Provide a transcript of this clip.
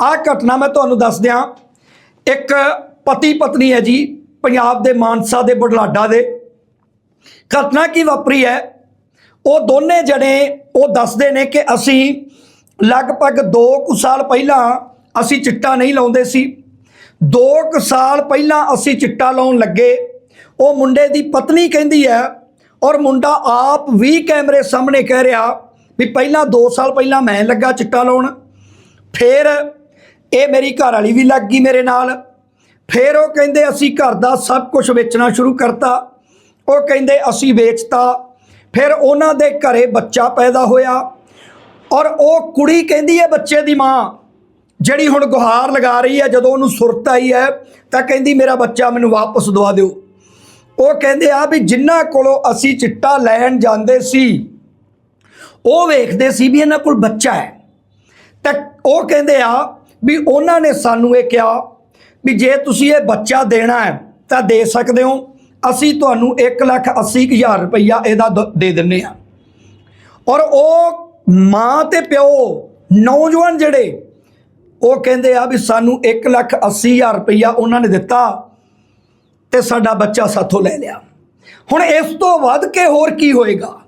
ਆਹ ਘਟਨਾ ਮੈਂ ਤੁਹਾਨੂੰ ਦੱਸ ਦਿਆਂ। ਇੱਕ ਪਤੀ ਪਤਨੀ ਹੈ ਜੀ, ਪੰਜਾਬ ਦੇ ਮਾਨਸਾ ਦੇ ਬੁਢਲਾਡਾ ਦੇ। ਘਟਨਾ ਕੀ ਵਾਪਰੀ ਹੈ? ਉਹ ਦੋਨੇ ਜਣੇ ਉਹ ਦੱਸਦੇ ਨੇ ਕਿ ਅਸੀਂ ਲਗਭਗ 2 ਕੁ ਸਾਲ ਪਹਿਲਾਂ ਅਸੀਂ ਚਿੱਟਾ ਨਹੀਂ ਲਾਉਂਦੇ ਸੀ। 2 ਕੁ ਸਾਲ ਪਹਿਲਾਂ ਅਸੀਂ ਚਿੱਟਾ ਲਾਉਣ ਲੱਗੇ। ਉਹ ਮੁੰਡੇ ਦੀ ਪਤਨੀ ਕਹਿੰਦੀ ਹੈ ਔਰ ਮੁੰਡਾ ਆਪ ਵੀ ਕੈਮਰੇ ਸਾਹਮਣੇ ਕਹਿ ਰਿਹਾ ਵੀ ਪਹਿਲਾਂ 2 ਸਾਲ ਪਹਿਲਾਂ ਮੈਂ ਲੱਗਾ ਚਿੱਟਾ ਲਾਉਣ। ਫਿਰ ਇਹ ਮੇਰੀ ਘਰ ਵਾਲੀ ਵੀ ਲੱਗ ਗਈ ਮੇਰੇ ਨਾਲ। ਫਿਰ ਉਹ ਕਹਿੰਦੇ, ਅਸੀਂ ਘਰ ਦਾ ਸਭ ਕੁਝ ਵੇਚਣਾ ਸ਼ੁਰੂ ਕਰਤਾ। ਉਹ ਕਹਿੰਦੇ, ਅਸੀਂ ਵੇਚਤਾ। ਫਿਰ ਉਹਨਾਂ ਦੇ ਘਰੇ ਬੱਚਾ ਪੈਦਾ ਹੋਇਆ ਔਰ ਉਹ ਕੁੜੀ ਕਹਿੰਦੀ ਹੈ ਬੱਚੇ ਦੀ ਮਾਂ, ਜਿਹੜੀ ਹੁਣ ਗੁਹਾਰ ਲਗਾ ਰਹੀ ਹੈ, ਜਦੋਂ ਉਹਨੂੰ ਸੁਰਤ ਆਈ ਹੈ, ਤਾਂ ਕਹਿੰਦੀ, ਮੇਰਾ ਬੱਚਾ ਮੈਨੂੰ ਵਾਪਸ ਦਵਾ ਦਿਓ। ਉਹ ਕਹਿੰਦੇ ਆ ਵੀ ਜਿਨ੍ਹਾਂ ਕੋਲੋਂ ਅਸੀਂ ਚਿੱਟਾ ਲੈਣ ਜਾਂਦੇ ਸੀ, ਉਹ ਵੇਖਦੇ ਸੀ ਵੀ ਇਹਨਾਂ ਕੋਲ ਬੱਚਾ ਹੈ। ਤਾਂ ਉਹ ਕਹਿੰਦੇ ਆ ਵੀ ਉਹਨਾਂ ਨੇ ਸਾਨੂੰ ਇਹ ਕਿਹਾ ਵੀ ਜੇ ਤੁਸੀਂ ਇਹ ਬੱਚਾ ਦੇਣਾ ਹੈ ਤਾਂ ਦੇ ਸਕਦੇ ਹੋ। ਅਸੀਂ ਤੁਹਾਨੂੰ 1,80,000 ਰੁਪਈਆ ਇਹਦਾ ਦ- ਦੇ ਦਿੰਨੇ ਆ ਔਰ ਉਹ ਮਾਂ ਤੇ ਪਿਓ ਨੌਜਵਾਨ ਜਿਹੜੇ ਉਹ ਕਹਿੰਦੇ ਆ ਵੀ ਸਾਨੂੰ 1,80,000 ਰੁਪਈਆ ਉਹਨਾਂ ਨੇ ਦਿੱਤਾ ਤੇ ਸਾਡਾ ਬੱਚਾ ਸਾਥੋਂ ਲੈ ਲਿਆ। ਹੁਣ ਇਸ ਤੋਂ ਵੱਧ ਕੇ ਹੋਰ ਕੀ ਹੋਏਗਾ?